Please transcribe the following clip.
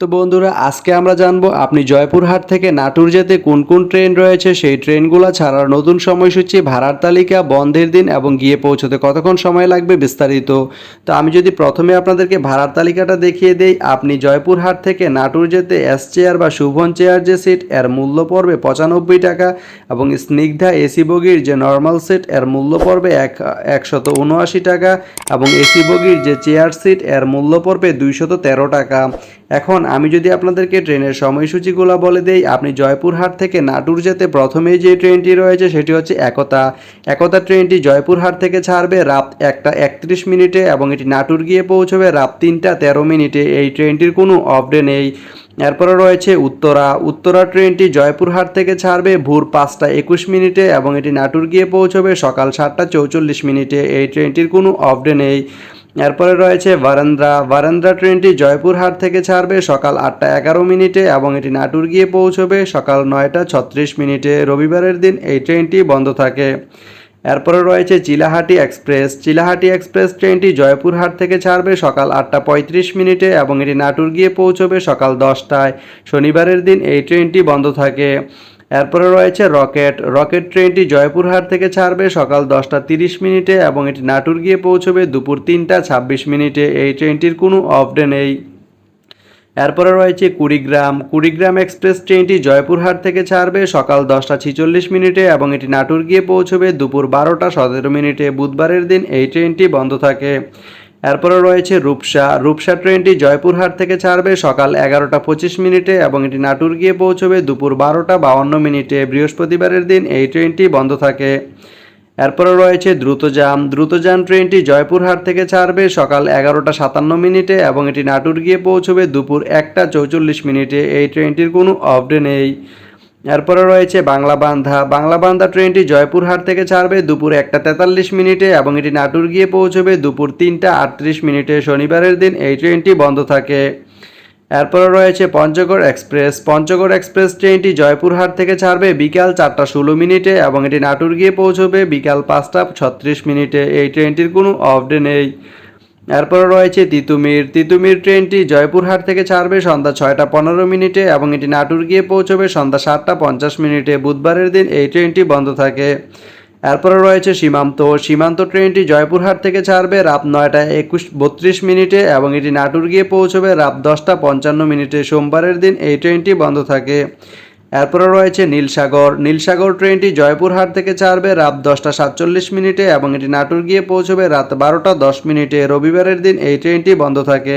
তো বন্ধুরা, আজকে আমরা জানব আপনি জয়পুরহাট থেকে নাটুর যেতে কোন কোন ট্রেন রয়েছে? সেই ট্রেনগুলো ছাড়ার নতুন সময়সূচি, ভাড়ার তালিকা, বন্ধের দিন এবং গিয়ে পৌঁছতে কতক্ষণ সময় লাগবে বিস্তারিত। তো আমি যদি প্রথমে আপনাদেরকে ভাড়ার তালিকাটা দেখিয়ে দেই, আপনি জয়পুরহাট থেকে নাটুর যেতে এস চেয়ার বা শুভন চেয়ার যে সিট, এর মূল্য পড়বে পঁচানব্বই টাকা এবং স্নিগ্ধা এসি বগির যে নর্মাল সিট, এর মূল্য পড়বে এক, একশত উনআশি টাকা এবং এসি বগির যে চেয়ার সিট, এর মূল্য পড়বে দুইশত তেরো টাকা। এখন আমি যদি আপনাদেরকে ট্রেনের সময়সূচিগুলো বলে দেই, আপনি জয়পুরহাট থেকে নাটুর যেতে প্রথমেই যে ট্রেনটি রয়েছে সেটি হচ্ছে একতা। একতা ট্রেনটি জয়পুরহাট থেকে ছাড়বে রাত একটা একত্রিশ মিনিটে এবং এটি নাটুর গিয়ে পৌঁছবে রাত তিনটা তেরো মিনিটে। এই ট্রেনটির কোনো অফডে নেই। এরপরে রয়েছে উত্তরা। উত্তরা ট্রেনটি জয়পুরহাট থেকে ছাড়বে ভোর পাঁচটা একুশ মিনিটে এবং এটি নাটুর গিয়ে পৌঁছবে সকাল সাতটা চৌচল্লিশ মিনিটে। এই ট্রেনটির কোনো অফডে নেই। এরপরে রয়েছে বারান্দ্রা। বারান্দ্রা ট্রেনটি জয়পুরহাট থেকে ছাড়বে সকাল আটটা এগারো মিনিটে এবং এটি নাটুর গিয়ে পৌঁছবে সকাল নয়টা ছত্রিশ মিনিটে। রবিবারের দিন এই ট্রেনটি বন্ধ থাকে। এরপরে রয়েছে চিলাহাটি এক্সপ্রেস। চিলাহাটি এক্সপ্রেস ট্রেনটি জয়পুরহাট থেকে ছাড়বে সকাল আটটা পঁয়ত্রিশ মিনিটে এবং এটি নাটুর গিয়ে পৌঁছবে সকাল দশটায়। শনিবারের দিন এই ট্রেনটি বন্ধ থাকে। এরপরে রয়েছে রকেট। রকেট ট্রেনটি জয়পুরহাট থেকে ছাড়বে সকাল দশটা তিরিশ মিনিটে এবং এটি নাটুর গিয়ে পৌঁছবে দুপুর তিনটা ছাব্বিশ মিনিটে। এই ট্রেনটির কোনো অফডে নেই। এরপরে রয়েছে কুড়িগ্রাম। কুড়িগ্রাম এক্সপ্রেস ট্রেনটি জয়পুরহাট থেকে ছাড়বে সকাল দশটা ছিচল্লিশ মিনিটে এবং এটি নাটুর গিয়ে পৌঁছবে দুপুর বারোটা সতেরো মিনিটে। বুধবারের দিন এই ট্রেনটি বন্ধ থাকে। এরপরে রয়েছে রূপসা। রূপসা ট্রেনটি জয়পুরহাট থেকে ছাড়বে সকাল এগারোটা পঁচিশ মিনিটে এবং এটি নাটুর গিয়ে পৌঁছবে দুপুর বারোটা বাউন্ন মিনিটে। বৃহস্পতিবারের দিন এই ট্রেনটি বন্ধ থাকে। এরপরে রয়েছে দ্রুতযান। দ্রুতযান ট্রেনটি জয়পুরহাট থেকে ছাড়বে সকাল এগারোটা সাতান্ন মিনিটে এবং এটি নাটুর গিয়ে পৌঁছবে দুপুর একটা চৌচল্লিশ মিনিটে। এই ট্রেনটির কোনো অফডে নেই। এরপরে রয়েছে বাংলা বান্ধা বাংলা বান্ধা ট্রেনটি জয়পুরহাট থেকে ছাড়বে দুপুর একটা তেতাল্লিশ মিনিটে এবং এটি নাটুর গিয়ে পৌঁছবে দুপুর তিনটা আটত্রিশ মিনিটে শনিবারের দিন এই ট্রেনটি বন্ধ থাকে। এরপরে রয়েছে পঞ্চগড় এক্সপ্রেস। পঞ্চগড় এক্সপ্রেস ট্রেনটি জয়পুরহাট থেকে ছাড়বে বিকাল চারটা ষোলো মিনিটে এবং এটি নাটুর গিয়ে পৌঁছবে বিকাল পাঁচটা ছত্রিশ মিনিটে। এই ট্রেনটির কোনো অফডে নেই। এরপরে রয়েছে তিতুমির। তিতুমির ট্রেনটি জয়পুরহাট থেকে ছাড়বে সন্ধ্যা ছয়টা পনেরো মিনিটে এবং এটি নাটুর গিয়ে পৌঁছবে সন্ধ্যা সাতটা পঞ্চাশ মিনিটে। বুধবারের দিন এই ট্রেনটি বন্ধ থাকে। এরপরে রয়েছে সীমান্ত। সীমান্ত ট্রেনটি জয়পুরহাট থেকে ছাড়বে রাত নয়টা একুশ বত্রিশ মিনিটে এবং এটি নাটুর গিয়ে পৌঁছবে রাত দশটা পঞ্চান্ন মিনিটে। সোমবারের দিন এই ট্রেনটি বন্ধ থাকে। এরপরে রয়েছে নীলসাগর। নীলসাগর ট্রেনটি জয়পুরহাট থেকে ছাড়বে রাত দশটা সাতচল্লিশ মিনিটে এবং এটি নাটোর গিয়ে পৌঁছবে রাত বারোটা দশ মিনিটে। রবিবারের দিন এই ট্রেনটি বন্ধ থাকে।